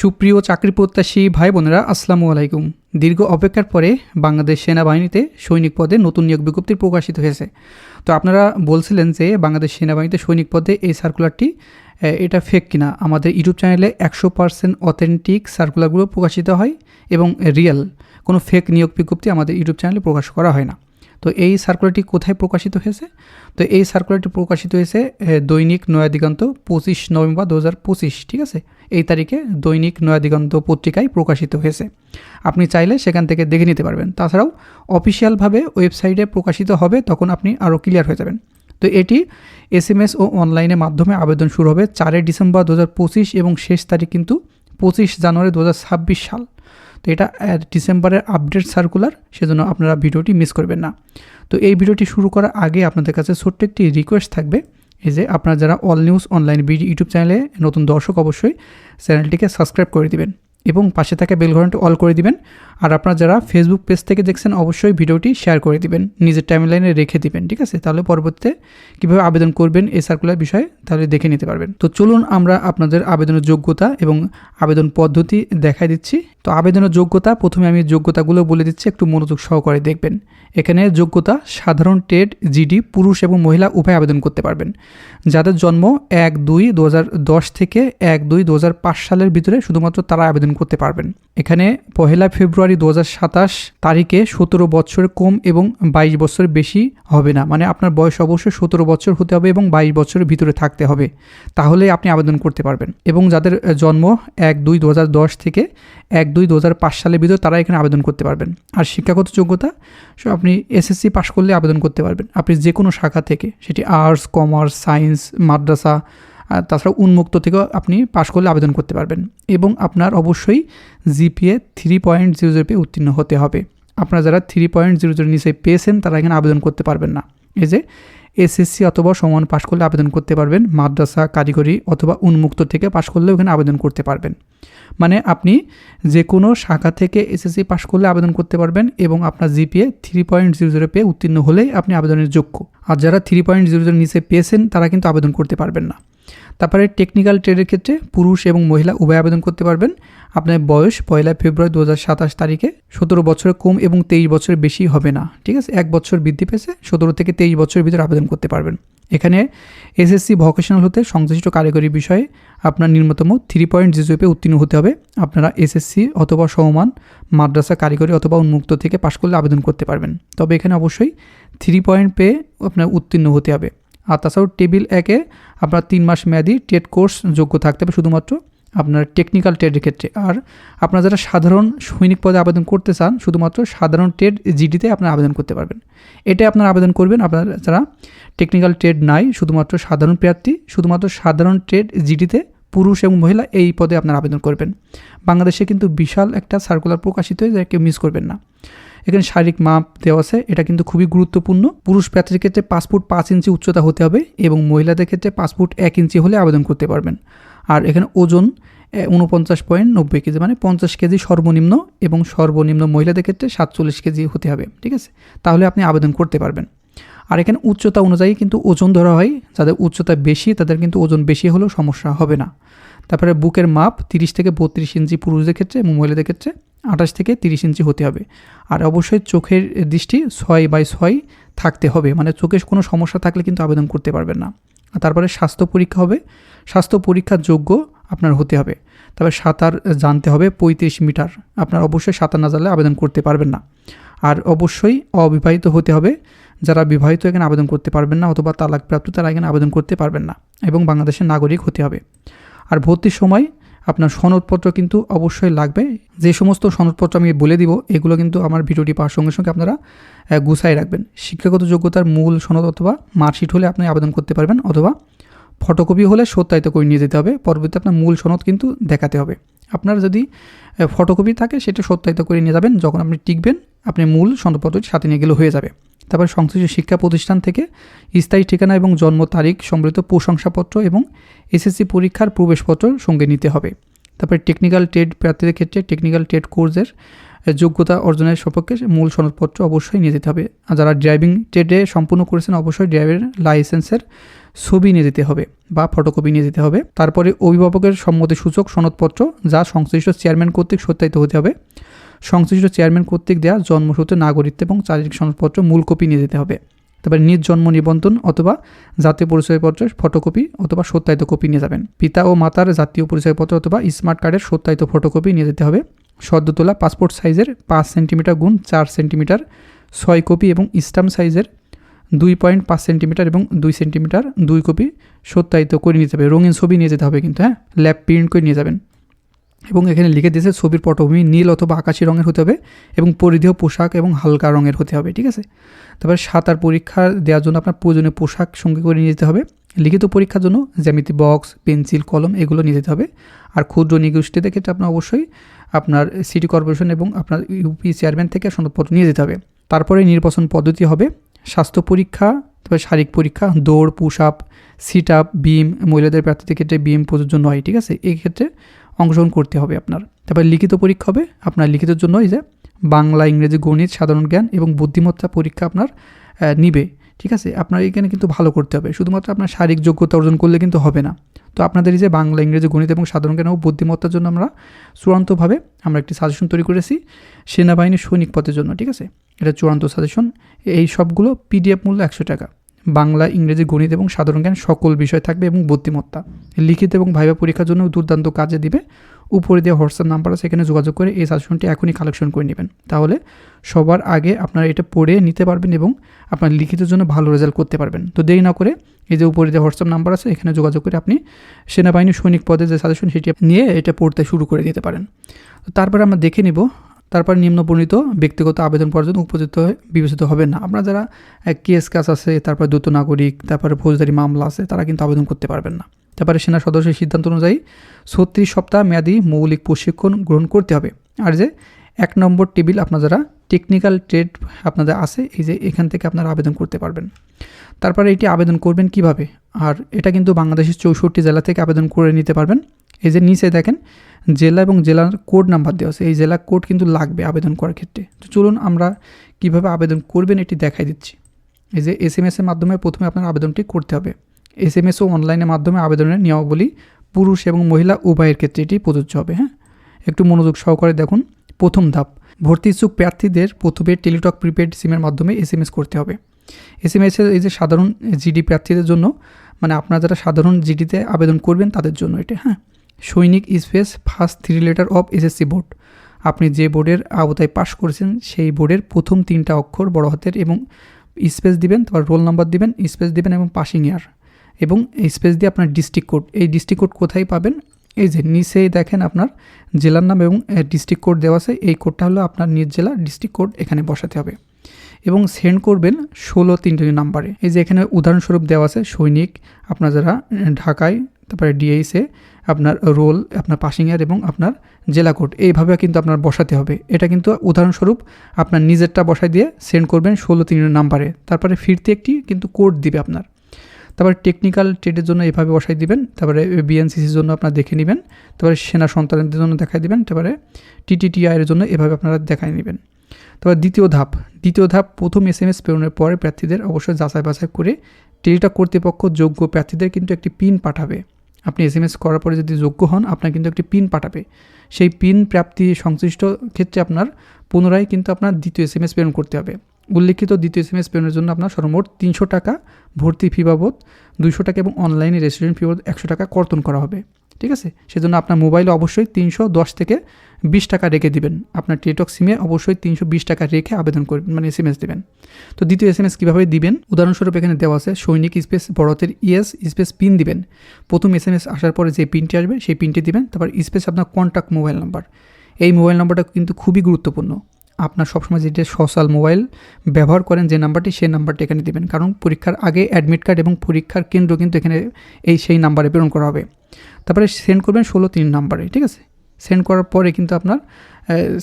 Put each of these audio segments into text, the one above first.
সুপ্রিয় চাকরি প্রত্যাশী ভাই বোনেরা, আসসালামু আলাইকুম। দীর্ঘ অপেক্ষার পরে বাংলাদেশ সেনাবাহিনীতে সৈনিক পদে নতুন নিয়োগ বিজ্ঞপ্তি প্রকাশিত হয়েছে। তো আপনারা বলছিলেন যে বাংলাদেশ সেনাবাহিনীতে সৈনিক পদে এই সার্কুলারটি এটা ফেক কিনা? আমাদের ইউটিউব চ্যানেলে একশো পার্সেন্ট অথেন্টিক সার্কুলারগুলো প্রকাশিত হয় এবং রিয়েল। কোনো ফেক নিয়োগ বিজ্ঞপ্তি আমাদের ইউটিউব চ্যানেলে প্রকাশ করা হয় না। তো এই সার্কুলারটি কোথায় প্রকাশিত হয়েছে? তো এই সার্কুলারটি প্রকাশিত হয়েছে দৈনিক নয়া দিগন্ত পঁচিশ নভেম্বর দু হাজার পঁচিশ, ঠিক আছে? এই তারিখে দৈনিক নয়া দিগন্ত পত্রিকায় প্রকাশিত হয়েছে। আপনি চাইলে সেখান থেকে দেখে নিতে পারবেন। তাছাড়াও অফিসিয়ালভাবে ওয়েবসাইটে প্রকাশিত হবে, তখন আপনি আরও ক্লিয়ার হয়ে যাবেন। তো এটি এস এম এস ও অনলাইনের মাধ্যমে আবেদন শুরু হবে চারই ডিসেম্বর দু হাজার পঁচিশ এবং শেষ তারিখ কিন্তু পঁচিশ জানুয়ারি দু হাজার ছাব্বিশ সাল। তো এটা ডিসেম্বরের আপডেট সার্কুলার সেজন্য আপনারা ভিডিওটি মিস করবেন না। তো এই ভিডিওটি শুরু করার আগে আপনাদের কাছে ছোট্ট একটি রিকোয়েস্ট থাকবে, এই যে আপনারা যারা all news online BD YouTube চ্যানেলে নতুন দর্শক অবশ্যই চ্যানেলটিকে সাবস্ক্রাইব করে দিবেন। এবং পাশে থাকা বেল ঘণ্টা অল করে দিবেন। আর আপনারা যারা ফেসবুক পেজ থেকে দেখছেন, অবশ্যই ভিডিওটি শেয়ার করে দিবেন। নিজের টাইমলাইনে রেখে দিবেন, ঠিক আছে? তাহলে পরবর্তীতে কীভাবে আবেদন করবেন এই সার্কুলার বিষয়ে তাহলে দেখে নিতে পারবেন। তো চলুন আমরা আপনাদের আবেদনের যোগ্যতা এবং আবেদন পদ্ধতি দেখাই দিচ্ছি। তো আবেদনের যোগ্যতা, প্রথমে আমি যোগ্যতাগুলো বলে দিচ্ছি, একটু মনোযোগ সহকারে দেখবেন। এখানে যোগ্যতা, সাধারণ টেট, জিডি, পুরুষ এবং মহিলা উভয় আবেদন করতে পারবেন। যাদের জন্ম এক দুই দু থেকে এক দুই দু সালের ভিতরে, শুধুমাত্র তারা আবেদন করতে পারবেন। এখানে পহেলা ফেব্রুয়ারি দু তারিখে সতেরো বছরের কম এবং বাইশ বছরের বেশি হবে না। মানে আপনার বয়স অবশ্যই সতেরো বছর হতে হবে এবং বাইশ বছরের ভিতরে থাকতে হবে। তাহলে আপনি আবেদন করতে পারবেন এবং যাদের জন্ম এক দুই দু থেকে এক দুই দু সালের ভিতরে তারা এখানে আবেদন করতে পারবেন। আর শিক্ষাগত যোগ্যতা আপনি এসএসসি পাশ করলে আবেদন করতে পারবেন। আপনি যে কোনো শাখা থেকে, সেটি আর্টস, কমার্স, সায়েন্স, মাদ্রাসা তাছাড়া উন্মুক্ত থেকেও আপনি পাশ করলে আবেদন করতে পারবেন। এবং আপনার অবশ্যই GPA three point zero zero পেয়ে উত্তীর্ণ হতে হবে। আপনারা যারা থ্রি পয়েন্ট জিরো জিরো নিচে পেয়েছেন, তারা এখানে আবেদন করতে পারবেন না। এই যে এসএসসি অথবা সমান পাশ করলে আবেদন করতে পারবেন, মাদ্রাসা, কারিগরি অথবা উন্মুক্ত থেকে পাশ করলেও এখানে আবেদন করতে পারবেন। মানে আপনি যে কোনো শাখা থেকে এসএসসি পাশ করলে আবেদন করতে পারবেন এবং আপনার GPA three point zero zero পেয়ে উত্তীর্ণ হলেই আপনি আবেদনের যোগ্য। আর যারা থ্রি পয়েন্ট জিরো জিরো নিচে পেয়েছেন, তারা কিন্তু আবেদন করতে পারবেন না। তারপরে টেকনিক্যাল ট্রেডের ক্ষেত্রে পুরুষ এবং মহিলা উভয় আবেদন করতে পারবেন। আপনার বয়স পয়লা ফেব্রুয়ারি দু সাতাশ তারিখে সতেরো বছরের কম এবং তেইশ বছরের বেশি হবে না, ঠিক আছে? এক বছর বৃদ্ধি পেয়েছে, সতেরো থেকে তেইশ বছরের ভিতরে আবেদন করতে পারবেন। এখানে এসএসসি ভোকেশনাল হতে সংশ্লিষ্ট কারিগরি বিষয়ে আপনার নিম্নতম থ্রি পয়েন্ট জিরোপে উত্তীর্ণ হতে হবে। আপনারা এসএসসি অথবা সমমান মাদ্রাসা, কারিগরি অথবা উন্মুক্ত থেকে পাশ করলে আবেদন করতে পারবেন। তবে এখানে অবশ্যই থ্রি পয়েন্ট পেয়ে আপনার উত্তীর্ণ হতে হবে। আর তাছাড়াও টেবিল একে আপনার তিন মাস মেয়াদি টেট কোর্স যোগ্য থাকতে হবে শুধুমাত্র আপনার টেকনিক্যাল ট্রেডের ক্ষেত্রে। আর আপনারা যারা সাধারণ সৈনিক পদে আবেদন করতে চান, শুধুমাত্র সাধারণ ট্রেড জিডিতে আপনারা আবেদন করতে পারবেন। এটা আপনারা আবেদন করবেন। আপনারা যারা টেকনিক্যাল ট্রেড নাই, শুধুমাত্র সাধারণ প্রার্থী, শুধুমাত্র সাধারণ ট্রেড জিডিতে পুরুষ এবং মহিলা এই পদে আপনারা আবেদন করবেন। বাংলাদেশে কিন্তু বিশাল একটা সার্কুলার প্রকাশিত হয়ে যায় কেউ মিস করবেন না। এখানে শারীরিক মাপ দেওয়া আছে, এটা কিন্তু খুবই গুরুত্বপূর্ণ। পুরুষ প্রার্থীর ক্ষেত্রে পাঁচ ফুট পাঁচ ইঞ্চি উচ্চতা হতে হবে এবং মহিলাদের ক্ষেত্রে পাঁচ ফুট এক ইঞ্চি হলে আবেদন করতে পারবেন। আর এখানে ওজন উনপঞ্চাশ পয়েন্ট নব্বই কেজি মানে পঞ্চাশ কেজি সর্বনিম্ন এবং সর্বনিম্ন মহিলাদের ক্ষেত্রে সাতচল্লিশ কেজি হতে হবে, ঠিক আছে? তাহলে আপনি আবেদন করতে পারবেন। আর এখানে উচ্চতা অনুযায়ী কিন্তু ওজন ধরা হয়। যাদের উচ্চতা বেশি, তাদের কিন্তু ওজন বেশি হলেও সমস্যা হবে না। তারপরে বুকের মাপ তিরিশ থেকে বত্রিশ ইঞ্চি পুরুষদের ক্ষেত্রে, এবং মহিলাদের ক্ষেত্রে আঠাশ থেকে তিরিশ ইঞ্চি হতে হবে। আর অবশ্যই চোখের দৃষ্টি ছয় বাই ছয় থাকতে হবে। মানে চোখের কোনো সমস্যা থাকলে কিন্তু আবেদন করতে পারবেন না। তারপরে স্বাস্থ্য পরীক্ষা হবে। স্বাস্থ্য পরীক্ষার যোগ্য আপনার হতে হবে। তবে সাঁতার জানতে হবে পঁয়ত্রিশ মিটার। আপনার অবশ্যই সাঁতার না জানলে আবেদন করতে পারবেন না। আর অবশ্যই অবিবাহিত হতে হবে। যারা বিবাহিত এখানে আবেদন করতে পারবেন না অথবা তালাকপ্রাপ্ত, তারা এখানে আবেদন করতে পারবেন না এবং বাংলাদেশের নাগরিক হতে হবে। আর ভর্তির সময় আপনার সনদপত্র কিন্তু অবশ্যই লাগবে। যে সমস্ত সনদপত্র আমি বলে দিব, এগুলো কিন্তু আমার ভিডিওটি পাওয়ার সঙ্গে সঙ্গে আপনারা গুছাই রাখবেন। শিক্ষাগত যোগ্যতার মূল সনদ অথবা মার্কশিট হলে আপনি আবেদন করতে পারবেন অথবা ফটোকপি হলে সত্যায়িত করে নিয়ে যেতে হবে। পরবর্তীতে আপনার মূল সনদ কিন্তু দেখাতে হবে। আপনার যদি ফটোকপি থাকে সেটা সত্যায়িত করে নিয়ে যাবেন। যখন আপনি টিকবেন, আপনি মূল সনদপত্রটি সাথে নিয়ে গেলে হয়ে যাবে। তারপর সংশ্লিষ্ট শিক্ষা প্রতিষ্ঠান থেকে স্থায়ী ঠিকানা এবং জন্ম তারিখ সম্বলিত প্রশংসাপত্র এবং এসএসসি পরীক্ষার প্রবেশপত্র সঙ্গে নিতে হবে। তারপরে টেকনিক্যাল ট্রেড প্রার্থীদের ক্ষেত্রে টেকনিক্যাল ট্রেড কোর্সের যোগ্যতা অর্জনের সপক্ষে মূল সনদপত্র অবশ্যই নিয়ে যেতে হবে। আর যারা ড্রাইভিং ট্রেডে সম্পূর্ণ করেছেন, অবশ্যই ড্রাইভিং লাইসেন্সের ছবি নিয়ে যেতে হবে বা ফটোকপি নিয়ে যেতে হবে। তারপরে অভিভাবকের সম্মতিসূচক সনদপত্র যা সংশ্লিষ্ট চেয়ারম্যান কর্তৃক সত্যায়িত হতে হবে। সংশ্লিষ্ট চেয়ারম্যান কর্তৃক দেওয়া জন্মসূত্রে নাগরিকত্ব এবং চারিত্রিক সনদপত্র মূল কপি নিয়ে যেতে হবে। তারপরে নিজ জন্ম নিবন্ধন অথবা জাতীয় পরিচয়পত্রের ফটোকপি অথবা সত্যায়িত কপি নিয়ে যাবেন। পিতা ও মাতার জাতীয় পরিচয়পত্র অথবা স্মার্ট কার্ডের সত্যায়িত ফটোকপি নিয়ে যেতে হবে। সদ্য তোলা পাসপোর্ট সাইজের পাঁচ সেন্টিমিটার গুণ চার সেন্টিমিটার ছয় কপি এবং স্টাম্প সাইজের দুই পয়েন্ট পাঁচ সেন্টিমিটার এবং দুই সেন্টিমিটার দুই কপি সত্যায়িত করে নিয়ে যাবে রঙিন ছবি নিয়ে যেতে হবে কিন্তু হ্যাঁ? ল্যাব প্রিন্ট করে নিয়ে যাবেন। এবং এখানে লিখে দিয়েছে, ছবির পটভূমি নীল অথবা আকাশি রঙের হতে হবে এবং পরিধেয় পোশাক এবং হালকা রঙের হতে হবে। ঠিক আছে? তারপরে সাঁতার পরীক্ষা দেওয়ার জন্য আপনার প্রয়োজনীয় পোশাক সঙ্গে করে নিয়ে যেতে হবে। লিখিত পরীক্ষার জন্য জ্যামিতি, বক্স, পেন্সিল, কলম এগুলো নিয়ে যেতে হবে। আর ক্ষুদ্র নিগোষ্ঠীদের ক্ষেত্রে আপনার অবশ্যই আপনার সিটি কর্পোরেশন এবং আপনার ইউপি চেয়ারম্যান থেকে সনদপত্র নিয়ে যেতে হবে। তারপরে নির্বাচন পদ্ধতি হবে। স্বাস্থ্য পরীক্ষা, তারপরে শারীরিক পরীক্ষা, দৌড়, push up, sit up, beam, মহিলাদের প্রার্থীদের ক্ষেত্রে বিম প্রযোজ্য নয়। ঠিক আছে? এই ক্ষেত্রে অংশগ্রহণ করতে হবে আপনার। তারপরে লিখিত পরীক্ষা হবে। আপনার লিখিতের জন্য এই যে বাংলা, ইংরেজি, গণিত, সাধারণ জ্ঞান এবং বুদ্ধিমত্তা পরীক্ষা আপনার নিবে। ঠিক আছে? আপনার এখানে কিন্তু ভালো করতে হবে। শুধুমাত্র আপনার শারীরিক যোগ্যতা অর্জন করলে কিন্তু হবে না। তো আপনাদের এই যে বাংলা, ইংরেজি, গণিত এবং সাধারণ জ্ঞান ও বুদ্ধিমত্তার জন্য আমরা চূড়ান্তভাবে আমরা একটি সাজেশন তৈরি করেছি সেনাবাহিনীর সৈনিক পদের জন্য। ঠিক আছে? এটা চূড়ান্ত সাজেশন এই সবগুলো পিডিএফ মূল্য একশো টাকা। বাংলা, ইংরেজি, গণিত এবং সাধারণ জ্ঞান সকল বিষয় থাকবে এবং বুদ্ধিমত্তা। লিখিত এবং ভাইবা পরীক্ষার জন্য দুর্দান্ত কাজে দিবে। উপরে দেওয়া হোয়াটসঅ্যাপ নাম্বার আছে, এখানে যোগাযোগ করে এই সাজেশনটি এখনই কালেকশন করে নেবেন। তাহলে সবার আগে আপনারা এটা পড়ে নিতে পারবেন এবং আপনার লিখিতের জন্য ভালো রেজাল্ট করতে পারবেন। তো দেরি না করে এই যে উপরে যে হোয়াটসঅ্যাপ নাম্বার আছে, এখানে যোগাযোগ করে আপনি সেনাবাহিনী সৈনিক পদে যে সাজেশন সেটি নিয়ে এটা পড়তে শুরু করে দিতে পারেন। তারপরে আমরা দেখে নিব তারপর নিম্নবর্ণিত ব্যক্তিগত আবেদন জন্য উপযুক্ত বিবেচিত হবে না। আপনারা যারা কেস কাজ আছে, তারপর দ্রুত নাগরিক, তারপরে ফৌজদারি মামলা আছে, তারা কিন্তু আবেদন করতে পারবেন না। তারপরে সেনা সদস্যের সিদ্ধান্ত অনুযায়ী ছত্রিশ সপ্তাহ মেয়াদি মৌলিক প্রশিক্ষণ গ্রহণ করতে হবে। আর যে এক নম্বর টেবিল আপনার যারা টেকনিক্যাল ট্রেড আপনাদের আছে, এই যে এখান থেকে আপনারা আবেদন করতে পারবেন। তারপরে এটি আবেদন করবেন কীভাবে? আর এটা কিন্তু বাংলাদেশের চৌষট্টি জেলা থেকে আবেদন করে নিতে পারবেন। এই যে নিচে দেখেন, জেলা এবং জেলার কোড নাম্বার দেওয়া আছে। এই জেলা কোড কিন্তু লাগবে আবেদন করার ক্ষেত্রে। তো চলুন আমরা কীভাবে আবেদন করবেন এটি দেখাই দিচ্ছি। এই যে এস এম এসের মাধ্যমে প্রথমে আপনার আবেদনটি করতে হবে। এস এম এস ও অনলাইনের মাধ্যমে আবেদনের নিয়মাবলী পুরুষ এবং মহিলা উভয়ের ক্ষেত্রে এটি প্রযোজ্য হবে হ্যাঁ? একটু মনোযোগ সহকারে দেখুন। প্রথম ধাপ, ভর্তি ইচ্ছুক প্রার্থীদের প্রথমে টেলিটক প্রিপেড সিমের মাধ্যমে এস এম এস করতে হবে। এস এম এসের এই যে সাধারণ জিডি প্রার্থীদের জন্য মানে আপনারা যারা সাধারণ জিডিতে আবেদন করবেন তাদের জন্য এটা হ্যাঁ? সৈনিক space first three letter of SSC board আপনি যে বোর্ডের আওতায় পাশ করেছেন, সেই বোর্ডের প্রথম তিনটা অক্ষর বড় হাতের এবং স্পেস দিবেন, তারপর রোল নাম্বার দিবেন, স্পেস দিবেন এবং পাসিং ইয়ার এবং স্পেস দিয়ে আপনার ডিস্ট্রিক্ট কোড এই ডিস্ট্রিক্ট কোড কোথায় পাবেন? এই যে নিচেই দেখেন আপনার জেলার নাম এবং ডিস্ট্রিক্ট কোড দেওয়া আছে, এই কোডটা হলো আপনার নিজ জেলা ডিস্ট্রিক্ট কোড এখানে বসাতে হবে। এবং সেন্ড করবেন ষোলো তিনটে নাম্বারে। এই যে এখানে উদাহরণস্বরূপ দেওয়া আছে, সৈনিক, আপনার যারা ঢাকায়, তারপরে ডিএইসে আপনার রোল আপনার পাসিং ইয়ার এবং আপনার জেলা কোড এইভাবে কিন্তু আপনার বসাতে হবে। এটা কিন্তু উদাহরণস্বরূপ আপনার নিজেরটা বসাই দিয়ে সেন্ড করবেন ষোলো তিন নাম্বারে তারপরে ফিরতে একটি কিন্তু কোড দিবে আপনার। তারপরে টেকনিক্যাল ট্রেডের জন্য এভাবে বসাই দিবেন। তারপরে বিএনসিসির জন্য আপনার দেখে নেবেন। তারপরে সেনা সন্তানদের জন্য দেখাই দিবেন। তারপরে টিটিটিআইয়ের জন্য এভাবে আপনারা দেখাই নেবেন। তারপর দ্বিতীয় ধাপ। দ্বিতীয় ধাপ, প্রথম এস এম এস প্রেরণের পরে প্রার্থীদের অবশ্যই যাচাই বাছাই করে টেলিটক কর্তৃপক্ষ যোগ্য প্রার্থীদের কিন্তু একটি পিন পাঠাবে। আপনি এস এম এস করার পরে যদি যোগ্য হন, আপনার কিন্তু একটি পিন পাঠাবে। সেই পিন প্রাপ্তি সংশ্লিষ্ট ক্ষেত্রে আপনার পুনরায় কিন্তু আপনার দ্বিতীয় এস এম এস প্রেরণ করতে হবে। উল্লেখিত দ্বিতীয় এস এম এস প্রেরণের জন্য আপনার সর্বমোট তিনশো টাকা ভর্তি ফি বাবদ, দুইশো টাকা এবং অনলাইনে রেস্টুরেন্ট ফি বাবদ একশো টাকা কর্তন করা হবে। ঠিক আছে? সেজন্য আপনার মোবাইলে অবশ্যই তিনশো দশ থেকে বিশ টাকা রেখে দিবেন। আপনার টেটক সিমে অবশ্যই তিনশো বিশ টাকা রেখে আবেদন করবেন মানে এস এম এস দেবেন। তো দ্বিতীয় এস এম এস কীভাবে দিবেন? উদাহরণস্বরূপ এখানে দেওয়া আছে, সৈনিক স্পেস বড়তের ইএস স্পেস পিন দিবেন। প্রথম এস এম এস আসার পরে যে পিনটি আসবে, সেই পিনটি দিবেন। তারপর স্পেস আপনার কন্ট্যাক্ট মোবাইল নাম্বার এই মোবাইল নাম্বারটা কিন্তু খুবই গুরুত্বপূর্ণ। আপনার সবসময় যেটা সোশ্যাল মোবাইল ব্যবহার করেন যে নাম্বারটি, সেই নাম্বারটি এখানে দিবেন। কারণ পরীক্ষার আগে অ্যাডমিট কার্ড এবং পরীক্ষার কেন্দ্র কিন্তু এখানে এই সেই নাম্বারে প্রেরণ করা হবে। তারপরে সেন্ড করবেন ষোলো তিন নাম্বারে, ঠিক আছে? সেন্ড করার পরে কিন্তু আপনার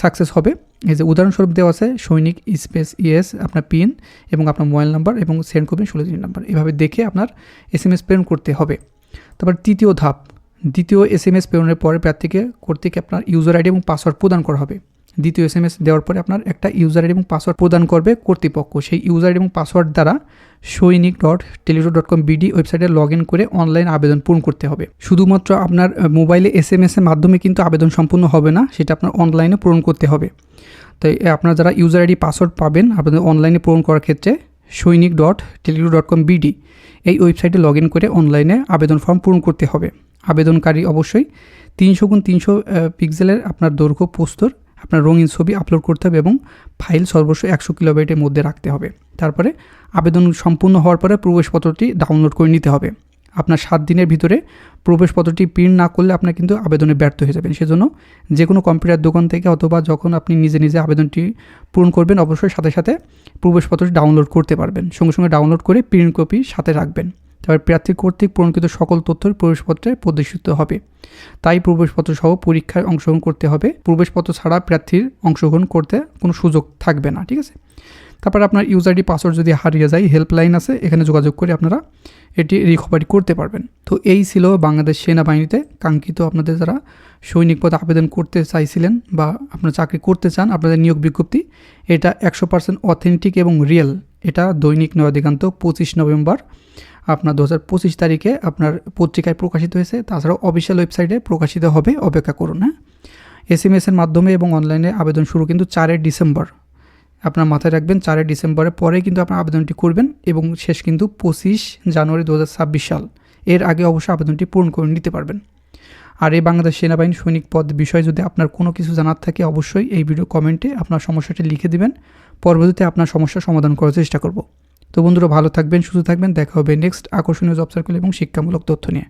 সাকসেস হবে। এই যে উদাহরণস্বরূপ দেওয়া আছে, সৈনিক স্পেস ইএস আপনার পিন এবং আপনার মোবাইল নাম্বার এবং সেন্ড করবেন ষোলো তিন নাম্বার। এভাবে দেখে আপনার এস এম এস প্রেরণ করতে হবে। তারপর তৃতীয় ধাপ, দ্বিতীয় এস এম এস প্রেরণের পরে প্রার্থীকে, কর্তৃক আপনার ইউজার আইডি এবং পাসওয়ার্ড প্রদান করা হবে। দ্বিতীয় এস এম এস দেওয়ার পরে আপনার একটা ইউজার আইডি এবং পাসওয়ার্ড প্রদান করবে কর্তৃপক্ষ। সেই ইউজার আইডি এবং পাসওয়ার্ড দ্বারা সৈনিক dot teletalk dot com BD ওয়েবসাইটে লগ ইন করে অনলাইন আবেদন পূরণ করতে হবে। শুধুমাত্র আপনার মোবাইলে এস এম এসের মাধ্যমে কিন্তু আবেদন সম্পূর্ণ হবে না, সেটা আপনার অনলাইনে পূরণ করতে হবে। তাই আপনার যারা ইউজার আইডি পাসওয়ার্ড পাবেন, আপনাদের অনলাইনে পূরণ করার ক্ষেত্রে সৈনিক dot Teletalk dot com BD এই ওয়েবসাইটে লগ ইন করে অনলাইনে আবেদন ফর্ম পূরণ করতে হবে। আবেদনকারী অবশ্যই তিনশো গুণ তিনশো পিক্সেলের আপনার দৈর্ঘ্য, প্রস্তর, আপনার রঙিন ছবি আপলোড করতে হবে এবং ফাইল সর্বস্ব একশো কিলোবাইটের মধ্যে রাখতে হবে। তারপরে আবেদন সম্পূর্ণ হওয়ার পরে প্রবেশপত্রটি ডাউনলোড করে নিতে হবে। আপনার সাত দিনের ভিতরে প্রবেশপত্রটি প্রিন্ট না করলে আপনার কিন্তু আবেদনে ব্যর্থ হয়ে যাবেন। সেজন্য যে কোনো কম্পিউটার দোকান থেকে অথবা যখন আপনি নিজে নিজে আবেদনটি পূরণ করবেন, অবশ্যই সাথে সাথে প্রবেশপত্রটি ডাউনলোড করতে পারবেন। সঙ্গে সঙ্গে ডাউনলোড করে প্রিন্ট কপি সাথে রাখবেন। তারপর প্রার্থী কর্তৃক পূরণকৃত সকল তথ্যই প্রবেশপত্রে প্রদর্শিত হবে। তাই প্রবেশপত্র সহ পরীক্ষায় অংশগ্রহণ করতে হবে। প্রবেশপত্র ছাড়া প্রার্থীর অংশগ্রহণ করতে কোনো সুযোগ থাকবে না, ঠিক আছে? তারপর আপনার ইউজার আইডি পাসওয়ার্ড যদি হারিয়ে যায় হেল্পলাইন আছে, এখানে যোগাযোগ করে আপনারা এটি রিকভারি করতে পারবেন। তো এই ছিল বাংলাদেশ সেনাবাহিনীতে কাঙ্ক্ষিত আপনাদের যারা সৈনিক পদে আবেদন করতে চাইছিলেন বা আপনারা চাকরি করতে চান, আপনাদের নিয়োগ বিজ্ঞপ্তি, এটা একশো পার্সেন্ট অথেন্টিক এবং রিয়েল এটা দৈনিক নয়া দিগান্ত পঁচিশ নভেম্বর, আপনার দু হাজার পঁচিশ তারিখে আপনার পত্রিকায় প্রকাশিত হয়েছে। তাছাড়াও অফিসিয়াল ওয়েবসাইটে প্রকাশিত হবে, অপেক্ষা করুন হ্যাঁ। এস এম এসের মাধ্যমে এবং অনলাইনে আবেদন শুরু কিন্তু চারের ডিসেম্বর। আপনার মাথায় রাখবেন চারের ডিসেম্বরের পরে কিন্তু আপনার আবেদনটি করবেন এবং শেষ কিন্তু পঁচিশ জানুয়ারি দু হাজার ছাব্বিশ সাল। এর আগে অবশ্যই আবেদনটি পূরণ করে নিতে পারবেন। আর এই বাংলাদেশ সেনাবাহিনী সৈনিক পদ বিষয়ে যদি আপনার কোনো কিছু জানার থাকে অবশ্যই এই ভিডিও কমেন্টে আপনার সমস্যাটি লিখে দিবেন। পরবর্তীতে আপনার সমস্যার সমাধান করার চেষ্টা করব। তো বন্ধুরা, ভালো থাকবেন, সুস্থ থাকবেন। দেখা হবে নেক্সট আকর্ষণীয় জব সার্কেল এবং শিক্ষামূলক তথ্য নিয়ে।